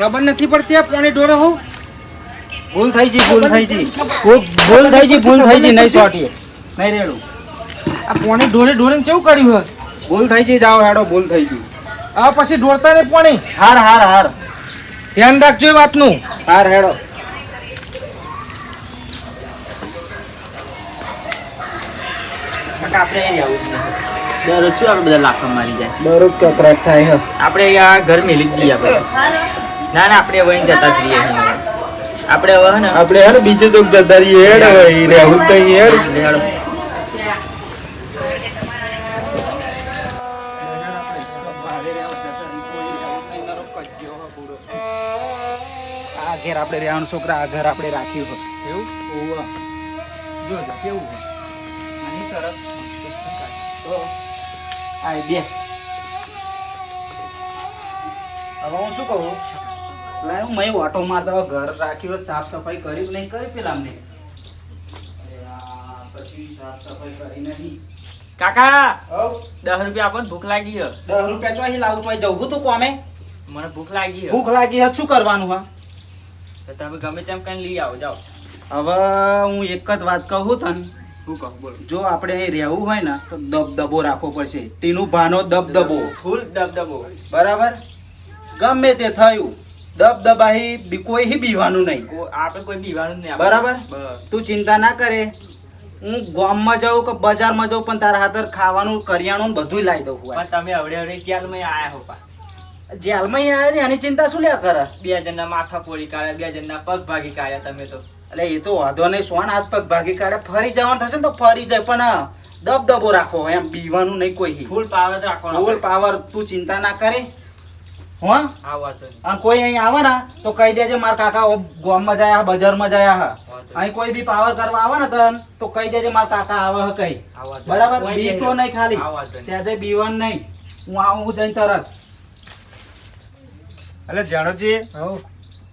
ખબર નથી પડતી આ પોણી ઢોરો હું. ભૂલ થઈ જી ભૂલ થઈ જી. ભૂલ ભૂલ થઈ જી ભૂલ થઈ જી નહીં સોટી નહીં રેડું. આ પોણી ઢોરે ઢોરે કેવું કર્યું હોય? ભૂલ થઈ ગઈ જાઓ હેડો ભૂલ થઈ ગઈ આ પછી ઢોરતા ને પોણી. હાર હાર હાર. ધ્યાન રાખજો એ વાતનું. હાર હેડો. કાકા આપણે અહીં આવું છે. દરરોજ શું આપણે બધા લાફા મારી જાય? દરરોજ કકરાટ થાય હે. આપણે આ ઘર મેલી જ દઈએ આપણે. ના ના આપણે અહીં જતા જ રહીએ આપણે હવે ને આપણે હેડ બીજે ચોક જતા રહીએ હેડ હવે રે રહેવું તો અહીં હેડ આ ઘેર આપણે રહેવાનું છોકરા આ ઘર આપણે રાખ્યું છે એવું? ઓવા જો કેવું સરસ. તો આ બે. હવે હું શું કહું? લાય હું મય ઓટો મારતા હોય, ઘર રાખ્યું સાફ સફાઈ કરી કે નહીં? કરી પેલા અમને પછી સાફ સફાઈ કરી નહીં. કાકા! દસ રૂપિયા આપણને ભૂખ લાગી ગયો દસ રૂપિયા ચોહી લાવું ચોહી જવું તું કોમે? મને ભૂખ લાગી ભૂખ લાગી છે શું કરવાનું હા? તો તમે ગમે તેમ કઈ લઈ આવો જાઓ. હવે હું એક જ વાત કહું તને. શું કહું? બોલ. જો આપણે અહીં રહેવું હોય ને તો દબદબો રાખવો પડશે. ટીનું ભાનો દબદબો. ફૂલ દબદબો. બરાબર? ગમે તે થયું. દબદબાહી બી કોઈ હી બીવાનું નહીં. આપણે કોઈ બીવાનું નહીં બરાબર? તું ચિંતા ના કરે. હું ગામમાં જાઉં કે બજારમાં જાઉં પણ તારા હાથર ખાવાનું કરિયાણું બધું લાવી દઉં પણ તમે હવડે હવડે જેલમાં આયા હો પા જેલમાં આવ્યા ને એની ચિંતા શું લ્યા કરે? બે જણના માથા ફોડી કાઢ્યા બે જણના પગ ભાગી કાઢ્યા તમે તો. એટલે એ તો વાંધો નહીં સોન હાથ પગ ભાગી કાઢે ફરી જવાનું થશે ને તો ફરી જાય પણ દબદબો રાખો એમ બીવાનું નહીં કોઈ ફૂલ પાવર રાખવાનો ફૂલ પાવર તું ચિંતા ના કરે. હો? કોઈ અહીં આવે ને તો કહી દેજે મારા કાકા ઓ ગામમાં જાય હા બજારમાં જાય હા. અહીં કોઈ બી પાવર કરવા આવે ને તન તો કહી દેજે મારા કાકા આવે હે કઈ. બરાબર? બી તો નહીં ખાલી. સેજે. બીવન નહીં. હું આવું હું જઈને તરત. એટલે જાણોજી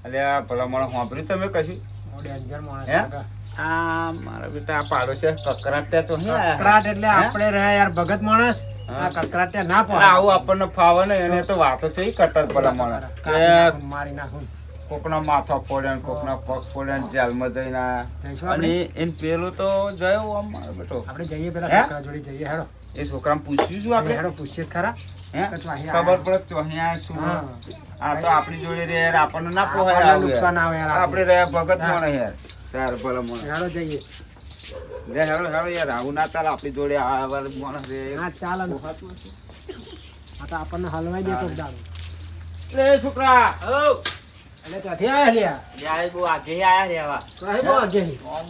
એટલે આ ભલા મને સાંભળ્યું તમે કશું? ડેન્જર માણસ હે? કાકા. આ મારા બેટા આ પાડો છે કકરાટ ત્યાં તો કકરાટ એટલે આપણે રહ્યા યાર ભગત માણસ. આ કકરાટ ના એટલે આવું આપણને ફાવે ને એને તો વાતો છે કરતા જ ભલા મારી નાખું. કોકના માથા ફોડે ને કોકના પગ ફોડ્યા ને જેલમાં જઈને અને એને પેલું તો ગયો આમ બેટો. આપણે જઈએ પેલા હે? જઈએ હેડો. એ છોકરાને પૂછ્યું છું આપણે હેડો પૂછીએ ખરા. ખબર પડે ચોહી શું આ તો આપણી જોડે રે યાર આપણને ના પોહાય નુકસાન આવે યાર આપણે રે ભગત હા. યાર. તાર ભલે મને હેડો જઈએ. લે હેડો હેડો યાર આવું ના ચાલે આપણી જોડે આ વાર માણસ રે હા ચાલે આ તો આપણને હલવાઈ દે તો દાડો. લે છોકરા. હઉ. એટલે ત્યાંથી આયા લ્યા યાર બહુ આઘે આયા રેવા તો બહુ. ઓમ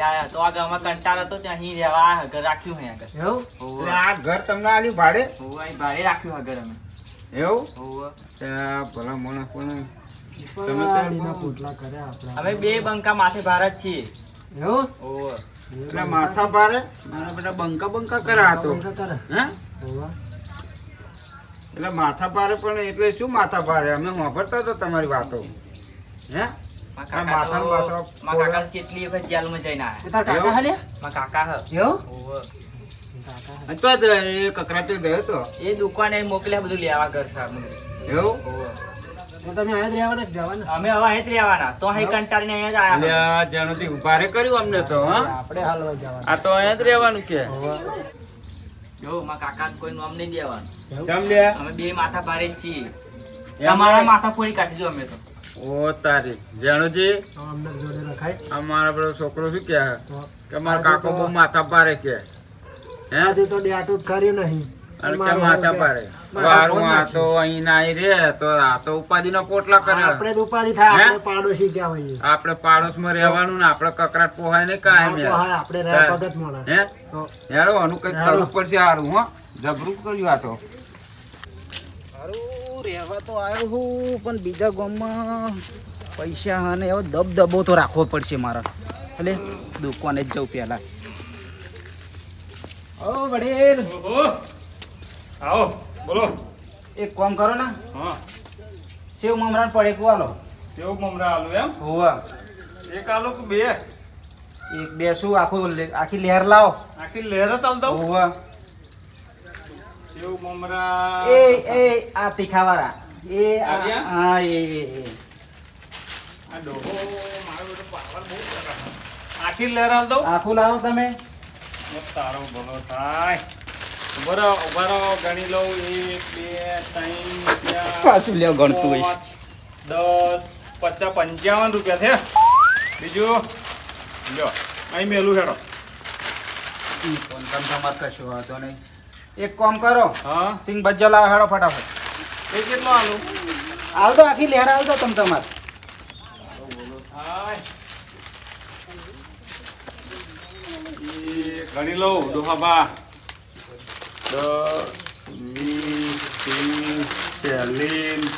આયા તો આગળ અમે કંટાળો હતો ત્યાં અહીં રેવા ઘર રાખ્યું હે આગળ એવું? આ ઘર તમને આલ્યું ભાડે હોવે, અહીં ભાડે રાખ્યું આગળ અમે એવું હોવે. ત્યાં ભલા માણસ પણ તમે તો- પોટલા કર્યા આપણે. અમે બે બંકા માથે ભારત છીએ એવું? હોવે. એટલે માથા ભારે મારા બેટા બંકા બંકા કરા હતો હે હોવે. એટલે માથા ભારે પણ એટલે શું માથા ભારે? અમે વાપરતા હતા તમારી વાતો. હે? તો- તો તો. તો જવાના? તો ઉભારે કર્યું અમને તો આપડે આપણે હલવાઈ આ તો અહીંયા જ રહેવાનું કે. જો મારા કાકા કોઈ નામ નહીં દેવાનું? ચમ લે? અમે બે માથા ભારે જ છીએ. તમારા. માથા પૂરી કાઢજો અમે તો. ઓ તારી જાણોજી અમને જોડે રખાય. આ મારા પેલો છોકરો શું કહે? કે મારા કાકો બહુ માથા પારે કે હે? તો ડેટું જ કર્યું નહીં. અને પાડોશ પાડોશમાં રહેવાનું ને આપડે કકરાટ પોહાય ને કાયમ હેડો આનું કંઈક કરવું પડશે સારું હો. જબરું કર્યું આ તો. રહેવા તો આવ્યો હું પણ બીજા ગામમાં પૈસા અને એવો દબદબો તો રાખવો પડશે મારા. એટલે દુકાને જ જવું પેલા ઓ વડીલ. આવો બોલો. એક કામ કરો ને. હા. સેવ મમરાન પડે આલો સેવ મમરા આલો એમ? હોવા. એક આલો કે બે? એક બે શું? આખું આખી લહેર લાવો. આખી લહેર જ આલ હોવા. સેવ મમરા એ એ આ તીખાવાળા. એ હા એ એ એ. આ ડોહો મારો બેટો પાવર બહુ કરે છે. આખી લહેરાવ દઉં આખું લાવો તમે. તારો ભલો થાય. ઊભો રહો, ઊભા રહો, ગણી લઉં. એક બે ત્રણ પાછું લ્યો ગણતું હોય દસ પચાસ પંચાવન રૂપિયા થયા. બીજું? લ્યો અહીં મેલું હેડો. ફોન તમ તમારે કશું વાંધો નહીં. એક કામ કરો. હા? સિંગ ભજ્જો લાવો હેડો ફટાફટ. એ કેટલો આલું? આવતો આખી લહેર આવજો તમ તમારે. ગણી લઉં ડોહાબા. દસ વીસ ત્રીસ ચાલીસ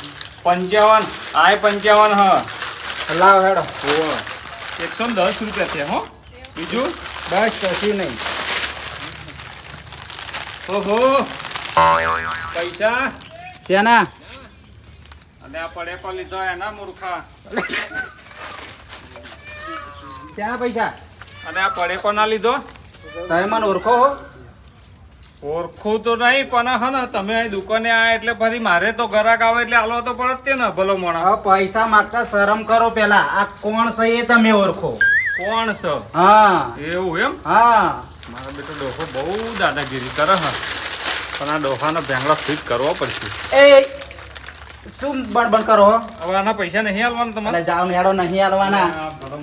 પંચાવન. આય પંચાવન હ. લાવો હેડો. એકસો ને દસ રૂપિયા છે હો. બીજું? બસ કશું નહીં. ઓહો. પૈસા? શેના? અને આ પડે પણ લીધો એના મૂર્ખા. શેના પૈસા? અને આ પડે પર ના લીધો. તમે મને ઓળખો હો. ઓળખું તો નહીં પણ હા ને તમે અહીં દુકાને આ એટલે ફરી મારે તો ઘરાક આવે એટલે આલો તો પડત તે ને ભલો મોણા. પૈસા માગતા શરમ કરો પેલા. આ કોણ છે એ તમે ઓળખો કોણ છે? હા. એવું એમ? હા. મારો બેટો ડોહો બહુ દાદાગીરી કરે હા. પણ આ ડોહાનો ભેંગડો ફિટ કરવો પડશે. એ શું બણબણ કરો હો? હવે આના પૈસા નહીં આલવાના તમારે? જાવ ને હેડો નહીં આલવાના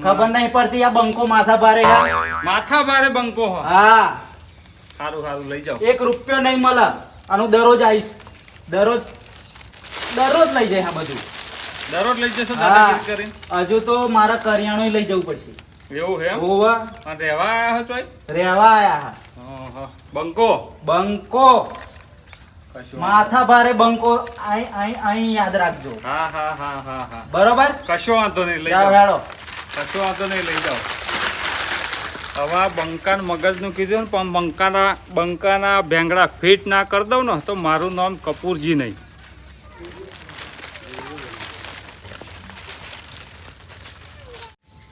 ખબર નહીં પડતી આ બંકો માથા ભારે હા માથા ભારે બંકો હા. સારું સારું લઈ જાઓ. એક રૂપિયો નહીં મળે. અને હું દરરોજ આવીશ. દરરોજ દરરોજ લઈ જાય આ બધું. દરરોજ લઈ જશો દાદાગીરી કરીને? હજુ તો મારા કરિયાણું લઈ જવું પડશે. એવું ઓવા અને રહેવા આયા. બંકો? બંકો. માથા ભારે બંકો અહીં યાદ રાખજો. હા હા હા હા હા. બરોબર? કશો વાંધો નહીં લઈ જાઓ કશો વાંધો નહીં લઈ જાઓ. હવે બંકાન મગજનું કીધું ને, પણ બંકાના બંકાના ભેંગડા ફિટ ના કરી દઉં ને, તો મારું નામ કપૂરજી નહીં.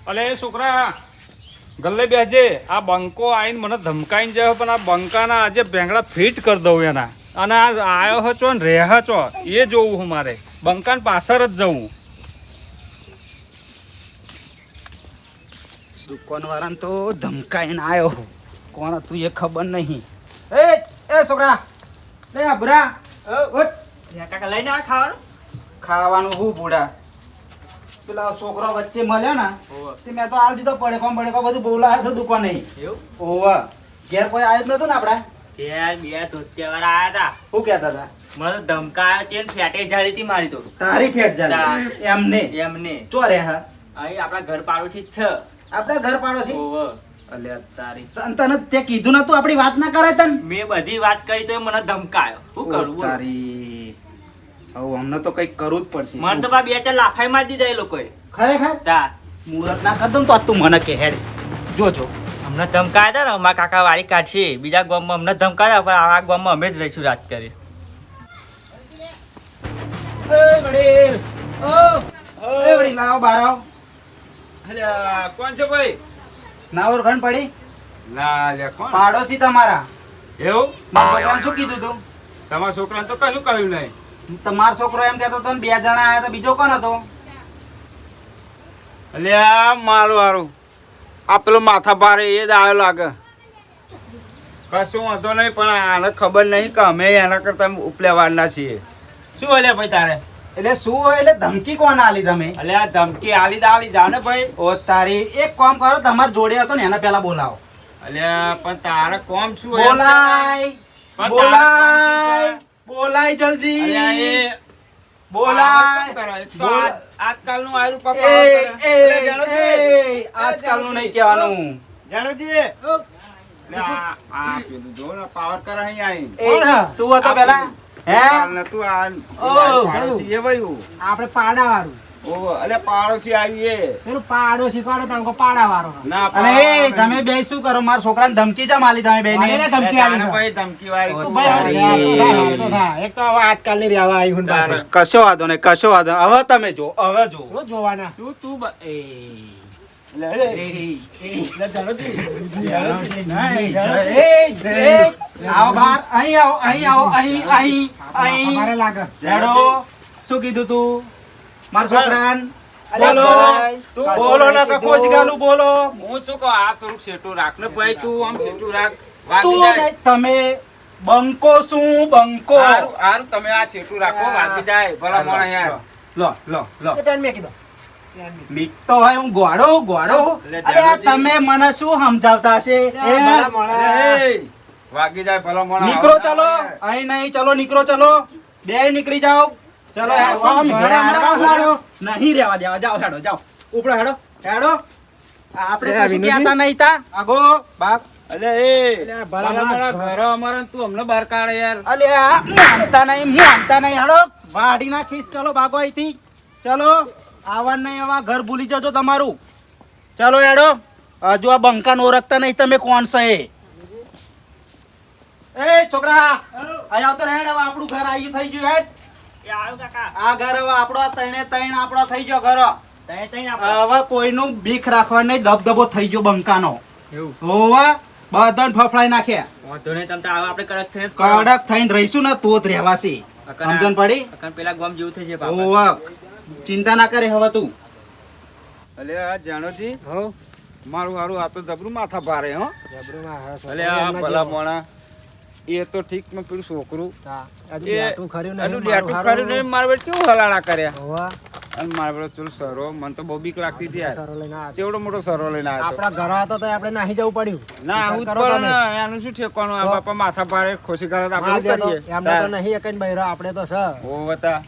અલે છોકરા, ગલ્લે બેસજે આ બંકો આવીને મને ધમકાઈને જાય પણ આ બંકાના આજે ભેંગડા ફિટ કરી દઉં એના. અને આ આવ્યો હો છો ને રહ્યા છો એ જોવું હું મારે. બંકાન પાછળ જ જવું. દુકાન વાળાને તો ધમકાઈને આવ્યો કોણ તું એ ખબર નહીં. એ એ છોકરા લે આ બરા કાકા લઈને આ ખાવાનું? ખાવાનું હું બુડા પેલા છોકરો વચ્ચે મળ્યો ને તે મેં તો આલ દીધો પડે કોમ પડે બધું બોલાયો તો દુકાન. નહીં ઓવા ઘેર કોઈ આવ્યું નતું ને આપડા? ઘેર બે ધોતિયાવાળા આયા હતા શું કહેતા હતા? મને તો ધમકાયો તે ફેટે જાળી હતી મારી તો. તારી ફેટ જાળી. એમને. એમને. ચો રે હા. અહીં આપણા ઘર પાડોશી જ છે. આપડા ઘર પાડોશી. અલ્યા તારી તન તને તે કીધું નતું આપણી વાત ના કરે તન? મેં બધી વાત કરી તો મને ધમકાયો. શું કરું તારી હવે અમને તો કંઈક કરવું જ પડશે. મને તો બા બે ચાર લાફાઈ મારી દીધા એ લોકોએ. ખરેખર? તા. ના કરતો ને તો તું મને કે હેડ. જોજો અમને ધમકાયા હતા ને અમારા કાકા વાળી કાઢશે. બીજા ગામમાં અમને ધમકાયા પણ આ ગામમાં અમે જ રહીશું રાત કરી. એ વડીલ ઓ. એ વડીલ આવો. અલ્યા, કોણ છે ભાઈ? ના ઓળખાણ પડી? ના લે કોણ? પાડોશી તમારા. એવું? મારા છોકરાને શું કીધું તું? તમારા છોકરાને તો કશું કહ્યું નહીં. તમારો છોકરો એમ કહેતો હતો ને બે જણા આયા તો બીજો કોણ હતો? અલ્યા મારું હારું આ પેલો માથા ભારે એ જ આવ્યો લાગે. કશું વાંધો નહીં પણ આને ખબર નહીં કે અમે એના કરતા ઉપલે વાળના છીએ. શું અલ્યા ભાઈ તારે? એટલે શું હોય? એટલે ધમકી કોણ આલી તમે? અલ્યા ધમકી આલી દા આલી જાને ભાઈ. ઓ તારી એક કામ કરો તમાર જોડે હતો ને એના પહેલા બોલાવો. એટલે પણ તારે કોમ શું હોય? બોલાય! બોલાય! બોલાય જલ્દી! બોલાય! આવા કેમ કરે? એક તો બોલ- આજ- આજકાલનું આયરું જાણોજી. એ આજકાલનું નહીં કહેવાનું. જાણોજી. આ- આ પેલું જો ને પાવર કરે અહીં. તું હતો પેલા. પાડા વાળું તમે બે શું કરો? મારા છોકરાને ધમકી છે માલી તમે બે ધમકી. કશો વાંધો નહીં કશો વાંધો. હવે તમે જો હવે જો જોવાના? શું તું શું કીધું તું? મારા છોકરાને? બોલો. બોલો ના કખોશ ગાલું બોલો. હું શું કહું આ થોડુંક સેટું રાખ. ને ભાઈ તું આમ સેટું રાખ. તું જાય. તમે બંકો શું? બંકો. હારું હારું તમે આ સેટું રાખો વાગી જાય. ભલા મને યાર. લો લો લો. મેં પેન દો તો હોય હું ગોળો ગોળો. અરે તમે મને શું સમજાવતા છે એ? ભલા મોણા. એ, વાગી જાય ભલા મોણા. નીકળો ચલો. અહીં નહીં ચલો નીકળો ચલો. બે નીકળી જાઓ. ચલો. નહીં રેવા દેવા જાઓ હેડો જાઓ. ઉપડો હેડો હેડો. આપણે કશું કહેતા નહીં તા? આગો બાપ. અલે એ. ઘરો અમારા તું અમને બહાર કાઢે યાર. અલ્યા માનતા નહીં માનતા નહીં હેડો. વાડી નાખીશ. ચલો ભાગો અહીંથી. ચલો. આવવાનું નહીં આવા ઘર ભૂલી જજો તમારું. ચાલો એડો હજુ આ બંકાને ઓળખતા નહીં તમે કોણ છે એ? છોકરા અહીં આવતો હેડ હવે આપણું ઘર આવ્યું થઈ ગયું હેડ. આ ઘર હવે આપણો તણે તૈણ આપણો થઈ ગયો ઘર. હવે કોઈનું બીક રાખવા નહીં ધબધબો થઈ ગયો બંકાનો. એવું. હોવે બધાને ફફડાઈ નાખ્યા આપણે કડક થઈને કડક થઈને રહીશું ને તો જ રહેવાસી. સમજણ પડી? પેલા ગમ જેવું થઈ છે ઓવા ચિંતા ના કરે હવે તું. અલે આ જાણોજી હો. મારું હારું આ તો જબરું માથા ભારે હો. જબરુમાં હારો અલે આ ભલા મોણા એ તો ઠીકમાં પેલું છોકરું. હલાડા કર્યા? હોવા. અને મારા બેટ ચલો સરો મને તો બહુ બીક લાગતી હતી યાર. સરો લઈને આવ્યા. ચેવડો મોટો સરો લઈને આવ્યો આપણા ઘર હતો તો આપણે નાહી જવું પડ્યું. ના આવું જ પડે ને એનું શું ઠેકવાનું? આ? બાપા માથા ભારે ખુશી કરે તો આપણે કરીએ? એમને તો નહીં એકઈને બૈરો, આપણે તો સર ઓ બતા.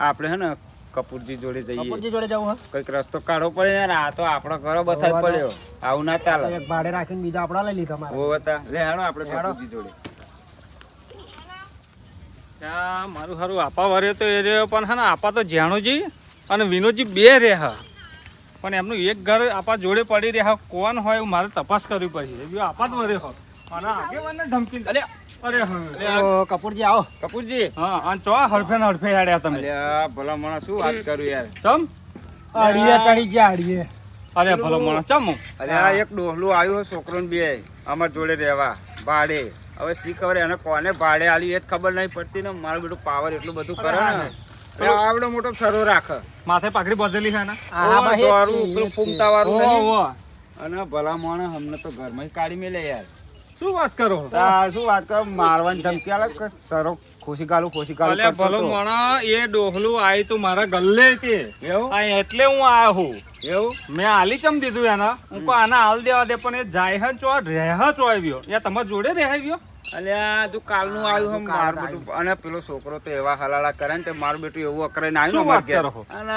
આપણે હો. ને કપૂરજી જોડે જઈએ. કપૂરજી જોડે જવું કંઈક રસ્તો કાઢવો પડે યાર આ તો આપણો ઘરો બથાઈ પડ્યો. આવું ના ચાલે. એક ભાડે રાખીને બીજા આપડા લઈ લીધા મારે. ઓ બતા લે હાલો આપણે કપૂરજી જોડે. મારું હારું આપા વર્યો તો એ રહ્યો પણ હા ને આપા તો જાણુજી અને વિનોદજી બે રહ્યા. પણ એમનું એક ઘર આપા જોડે પડી રહ્યા. કોણ હોય એવું મારે તપાસ કરવી પડશે એ બી આપા જ વર્યો હોય અને આગેવાનને ધમકી અરે અરે હા. કપૂરજી આવો. કપૂરજી. હા અને ચો હડફે ને હડફે હેડ્યા તમે. ભલા માણસ શું વાત કરું યાર. ચમ? અડીએ ચડી ગયા અડીએ. અરે ભલો માણસ ચમ? અરે આ એક ડોહલું આવ્યું હોય છોકરો બે. અમાર જોડે રહેવા. ભાડે. હવે શી ખબર એને કોને ભાડે આલી એ જ ખબર નહીં પડતી ને મારું બેટું પાવર એટલું બધું કરે ને. આવડો મોટો સરો રાખ. માથે પાઘડી બાંધેલી છે ને. પૂમતા વાળું અને ભલા માણસ અમને તો ઘરમાં કાઢી મેલે યાર. શું વાત કરો? શું વાત કરો? મારવાની ધમકી આલે કે સરો ખુશી ગાલું ખુશી ગાલું ભલો મણા એ ડોહલું આઈ તું મારા ગલ્લે તે. એવું? આ એટલે હું આયો હું. એવું? મેં આલી ચમ દીધું એના. હું કહું આના હાલ દેવા દે પણ એ જાય હે ચો રહે ચો આવ્યો. એ તમાર જોડે રહેવ્યો અલ્યા તું કાલનું આવ્યું હમ મારું બેટું. અને પેલો છોકરો તો એવા હલાલા કરે ને તે મારું બેટું એવું અકરે ને આવ્યું અમારે ઘેર. અને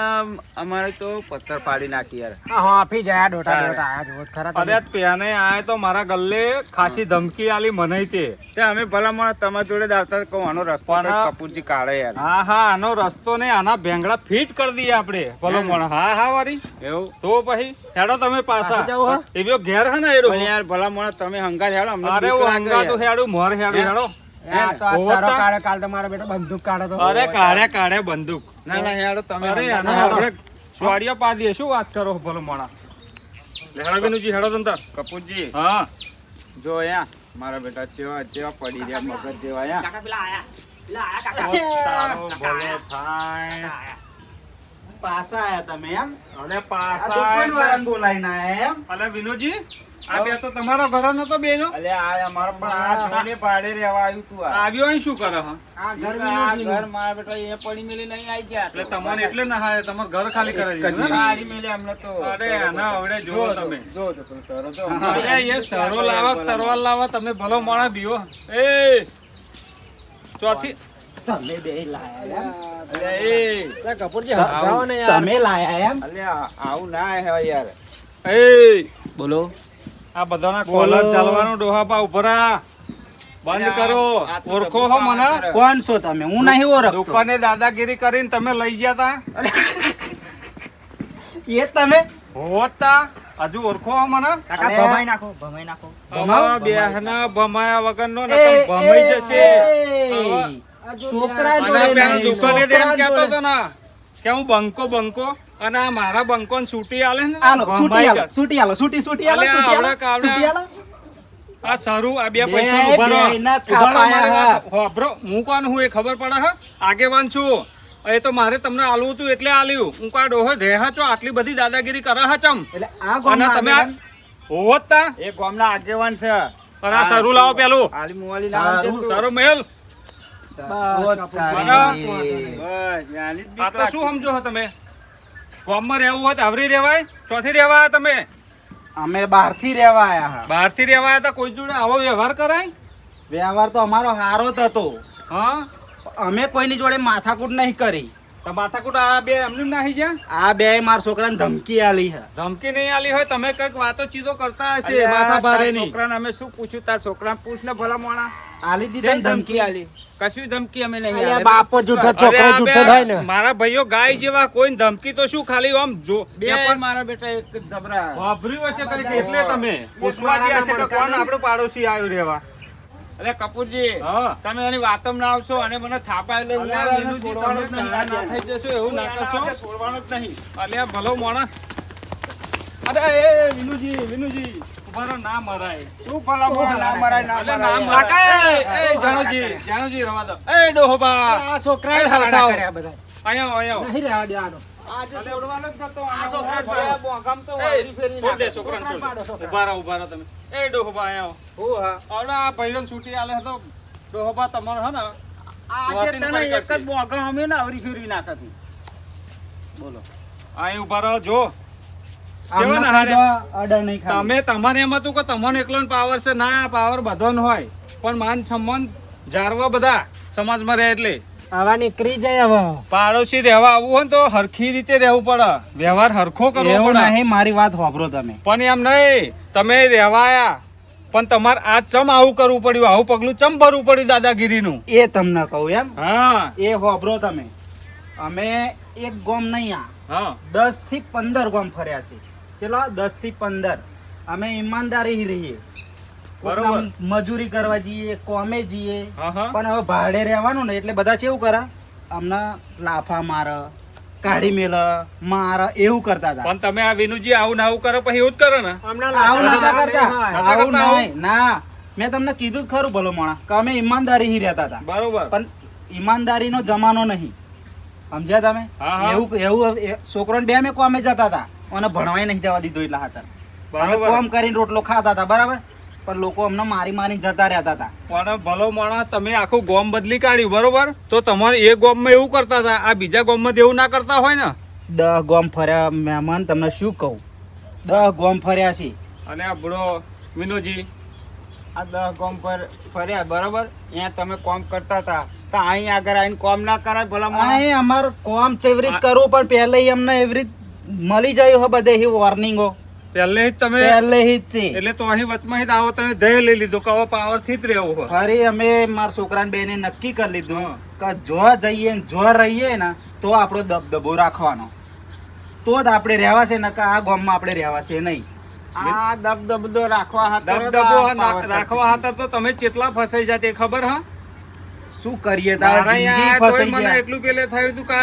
અમારે તો પથ્થર પાડી નાખી યાર. હા આપી જાય ડોટા ડોટા આ જો ખરા અરે પેને આય તો મારા ગલ્લે ખાસી ધમકી આલી મને તે. તે અમે ભલા મને તમારા જોડે જ આવતા કહું આનો રસ્તો કપૂરજી કાઢે યાર. હા હા આનો રસ્તો ને આના ભેંગડા ફિટ કરી દઈએ આપણે ભલો હે. હા હા વારી. એવું? તો પછી હેડો તમે પાછા. એવો ઘેર હે ને એરો યાર ભલા માણસ તમે હંગા હેડો અમને અરે બીક હું લાગે હંગાતું હેડું મોર હેડું હેડો. કાલ તો બેટો બંદૂક કાઢે તો. અરે કાઢે કાઢે બંદૂક. ના ના હેડો તમે અરે હંગાત આના હેડો. આપણે સ્વાડિયા પા શું વાત કરો ભલો મોણા હેડો હેડો તંતર. કપૂરજી. હા. જો અહીંયા મારા બેટા ચેવા ચેવા પડી રહ્યા મગજ જેવા અહીંયા. પાછા આયા. તમે એમ? વિનુજી? આ બે તો તમારો ઘર નતો બેનો. અલ્યા આ અમારો પણ આ જોઈને ભાડે રહેવા આવ્યું તું આવ્યો અહીં શું કરે હા? આ ઘર ઘર મારા બેટા એ પડી મેલી નહીં આવી ગયા. એટલે તમને એટલે ના હારે તમારું ઘર ખાલી કરી દીધું. ગાડી મેલી અમને તો. અરે આના હવે જુઓ તમે. જો સરો જો. અરે એ સરો લાવા તરવાર લાવા તમે ભલો માણા બીઓ. એ ચોથી. તમે બે લાયા એમ? અલ્યા એ. કપૂરજી સમજાવો ને યાર. તમે લાયા એમ? અલ્યા આવું ના હે યાર. એ. બોલો. આ બધાના કોલર ચાલવાનું ડોહાપા ઉભરા બંધ કરો. ઓળખો હો મને. કોણ છો તમે? હું નહીં ઓળખતો. દુકાને દાદાગીરી કરીને તમે લઈ ગયા તા? એ તમે? હોતા. હજુ ઓળખો હો મને. કાકા ભમાઈ નાખો ભમાઈ નાખો. ભમાવ? બેહના ભમાયા વગરનો નકર ભમાઈ જશે. છોકરા દુકાને તો એમ કહેતો જોડે. હતો કે હું બંકો બંકો. અને આ મારા બંકો ને છૂટી આલે ને? આલો છૂટી આલો. છૂટી આલો છૂટી છૂટી આલો છૂટી આલો છૂટી આલો. આ સારું આ બે પૈસા ઊભા રહો. ઊભા રહો, હું. કોણ હું એ ખબર પડે હે? આગેવાન છું. એ તો મારે તમને આલવું હતું એટલે આલ્યું. હું કા ડોહો રેહા છો? આટલી બધી દાદાગીરી કરે હા ચમ? એટલે આ ગોમ તમે આ આગેવાન- તા. એ ગામના આગેવાન છે. પણ આ સરું લાવો પેલું. આલી મુવાલી છે સારું. મેલ. બસ આની આ તો શું સમજો છો તમે? ગામમાં રહેવું હોય તો આવરી રહેવાય? ચોથી રહેવા તમે? અમે બહારથી રહેવા આવ્યા હા. બહારથી રહેવા આવ્યા તા કોઈ જોડે આવો વ્યવહાર કરાય? વ્યવહાર તો અમારો હારો જ હતો. હા? અમે કોઈની જોડે માથાકૂટ નહીં કરી. તો માથાકૂટ આ બે એમને નાહી ગયા? આ બે મારા છોકરાને ધમકી આલી છે. ધમકી નહીં આલી હોય? તમે કંઈક વાતો ચીજો કરતા હશે માથા ભારે છોકરાને અમે શું પૂછ્યું? તાર છોકરાને પૂછ ને ભલા મોણા. આલી દીધી ધમકી આલી કશું ધમકી અમે નહીં આલી. બાપો જૂઠો છોકરો જૂઠો થાય ને મારા ભાઈઓ ગાય જેવા કોઈ ધમકી તો શું ખાલી આમ જો બે પણ મારા બેટા એક ધબરા વાપર્યું હશે કંઈક એટલે તમે પૂછવા હશે તો કોણ આપણો પાડોશી આવ્યો રહેવા અરે કપૂરજી તમે એની વાતમ ના આવશો અને મને થાપા એટલે હું તમે જ નહીં. ના થઈ જશો એવું ના કરશો છોડવાનો જ નહીં અલ્યા ભલો મોણા અરે એ વિનુજી વિનુજી ઊભા ના મરાય. શું ભલા મોણા ના મરાય ના અલ્યા, ના મરાય. મરાય એ, એ જાણોજી જાણોજી રવા દો. એ ડોહોબા. આ છોકરાએ એ કર્યા બધા. અહીંયા આવો, નહીં રહેવા દેવાનો આજે છોડવાનો જ નતો. આ છોકરા ભલે બોગામ તો વારી ફેરી છોડ દે, છોકરાને છોડ દે. ઊભા રહો, ઊભા રહો તમે. એ ડોહોબા અહીંયા આવો. હા. હવે આ ભાઈઓને છૂટી આલે છે તો તમારો હે ને? આજે તને એક જ બોગામ અમે ને આવરી ફેરવી નાખતી બોલો. અહીં ઊભા રહો જો. તમે તમારે એમ હતું કે તમને એકલો પાવર છે. ના પાવર બધાનો હોય. પણ માન સન્માન જાળવા બધા સમાજમાં રહે એટલે. આવા નીકળી જાય હવે. પાડોશી રહેવા આવવું હોય તો હરખી રીતે રહેવું પડે. વ્યવહાર હરખો કરવો એવું નહીં મારી વાત વાપરો તમે. પણ એમ નહીં તમે રહેવા આયા પણ તમારે આ ચમ આવું કરવું પડ્યું? આવું પગલું ચમ ભરવું પડ્યું દાદાગીરીનું? એ તમને કહું એમ. હા. એ વાપરો તમે. અમે એક ગોમ નહીં આ. હા. દસથી પંદર ગોમ ફર્યા છે ચલો દસથી પંદર. અમે ઈમાનદારી રહીએ. બરોબર. મજૂરી કરવા જઈએ કોમે જઈએ. હા હા. પણ હવે ભાડે રહેવાનું ને એટલે બધા કેવું કરા? અમને લાફા માર કાઢી મેલ માર એવું કરતા હતા. પણ તમે આ વિનુજી આવું ના આવું કરો પછી એવું જ કરો ને. આવું નતા કરતા. આવું નહીં. ના. મેં તમને કીધું જ ખરું ભલો મોણા કે અમે ઈમાનદારી રહેતા હતા. બરોબર. પણ ઈમાનદારીનો જમાનો નહીં. સમજ્યા તમે. એવું એવું છોકરો છોકરોને બે અમે કોમે જતા હતા. અને ભણવાય નહીં જવા દીધું એટલા હતા બરોબર. કોમ કરીને રોટલો ખાતા હતા બરાબર? પણ લોકો અમને મારી મારી જતા રહેતા હતા. પણ ભલો માણસ તમે આખું ગોમ બદલી કાઢ્યું બરોબર? તો તમારે એ ગોમમાં એવું કરતા હતા આ બીજા ગોમમાં એવું ના કરતા હોય ને? દહ ગોમ ફર્યા મહેમાન તમને શું કહું? દહ ગોમ ફર્યા છે. અને આ બુડો વિનુજી આ દસ ગોમ પર ફર્યા બરોબર? અહીંયા તમે કોમ કરતા હતા. તો અહીં આગળ આવીને કોમ ના કરાય ભલા અમારું કોમ ચેવી રીત કરવું પણ પહેલે અમને એવી રીત મળી જાય હો બધે વોર્નિંગો પહેલે જ તમે પહેલે જ તે. એટલે તો અહીં વચમાં જ આવો તમે ધૈર્ય લઈ લીધું કે પાવરથી જ રહેવું હોય. ફરી અમે મારા છોકરાને બેને નક્કી કરી લીધું હા. કે જો જઈએ ને જો રહીએ ને તો આપણો દબદબો રાખવાનો. તો જ આપણે રહેવા છે ને આ ગામમાં આપણે રહેવા છે નહીં. આ દબદબદો રાખવા દબદબો રાખવા હતા તો તમે કેટલા ફસાઈ જાત એ ખબર હા? શું કરીએ? મને એટલું પેલે થયું હતું કે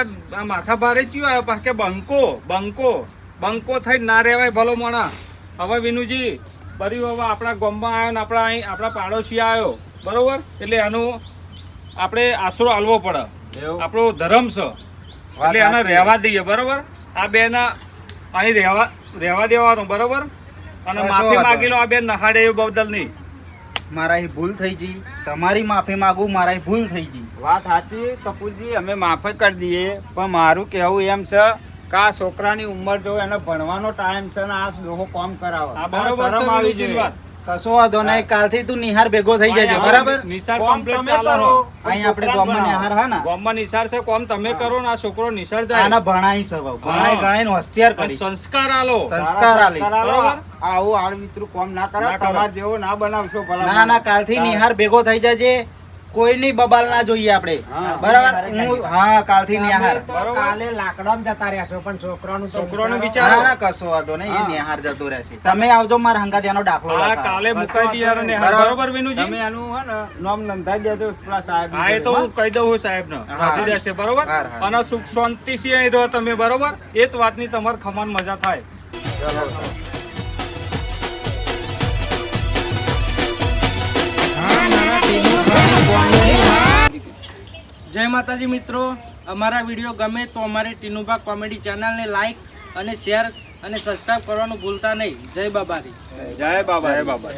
માથા ભારે ચિયો આવ્યો પાછો બંકો બંકો બંકો થઈ ના રહેવાય ભલો મોણા. હવે વિનુજી બરી હવે આપણા ગામમાં આવ્યો ને આપણા અહીં આપણા પાડોશી આવ્યો. બરોબર? એટલે આનું આપણે આશરો હાલવો પડે. એવું? આપણો ધર્મ છે. એટલે એને રહેવા દઈએ બરોબર? આ બેના અહીં રહેવા રહેવા દેવાનું બરોબર? અને માફી માગી લો આ બેન નહાડે એ બદલ નહીં. મારાથી ભૂલ થઈ ગઈ તમારી માફી માગું મારાથી ભૂલ થઈ ગઈ વાત સાચી કપૂરજી અમે માફી કરી દઈએ. પણ મારું કહેવું એમ છે કે આ છોકરાની ઉંમર જો એને ભણવાનો ટાઈમ છે ને આ લોકો કામ કરાવે. આ બરોબર આવી વિનુજીની વાત. કશો વાંધો નહીં કાલથી તું નિહાર ભેગો થઈ જજે બરાબર? નિશાળ કોમ ચાલો તમે કરો, છે. અહીં આપણે ગામમાં નિહાર હા ને? ગામમાં નિશાળ છે કોમ તમે કરો ને આ છોકરો નિશાળ જાય. આના ભણાઈ સવ ભણાઈ. ગણાઈને હોશિયાર કરી સંસ્કાર આલો. સંસ્કાર આલી? આવું આડવિતરું કામ ના કરો ના કરો. તમાર જેવો ના બનાવશો ભલા ના ના કાલથી નિહાર ભેગો થઈ જજે. કોઈની બબાલ ના જોઈએ આપણે. બરાબર? હું હા કાલથી નિહાર. કાલે લાકડામાં જતા રહ્યા છો પણ છોકરાનું છોકરાનું વિચાર. ના ના કશો વાંધો નહીં. એ નિહાર જતો રહેશે તમે આવજો મારા હંગા ત્યાંનો દાખલો હા કાલે મુકાઈ દઈએ યાર ને બરાબર. વિનુજી? તમે આનું હે ને નામ નંધાઈ દેજો પેલા સાહેબ હા એ તો હું કહી દઉં હું સાહેબ ને હા. દેશે બરોબર. અને સુખ શાંતિ સી અહીં રહો તમે બરોબર? એ જ વાતની તમારે ખમણ મજા થાય. જય માતાજી મિત્રો. અમારા વીડિયો ગમે તો અમારી ટીનુભા કોમેડી ચેનલને લાઈક અને શેર અને સબસ્ક્રાઈબ કરવાનું ભૂલતા નહીં. જય બાબારી. જય બાબા જય બાબા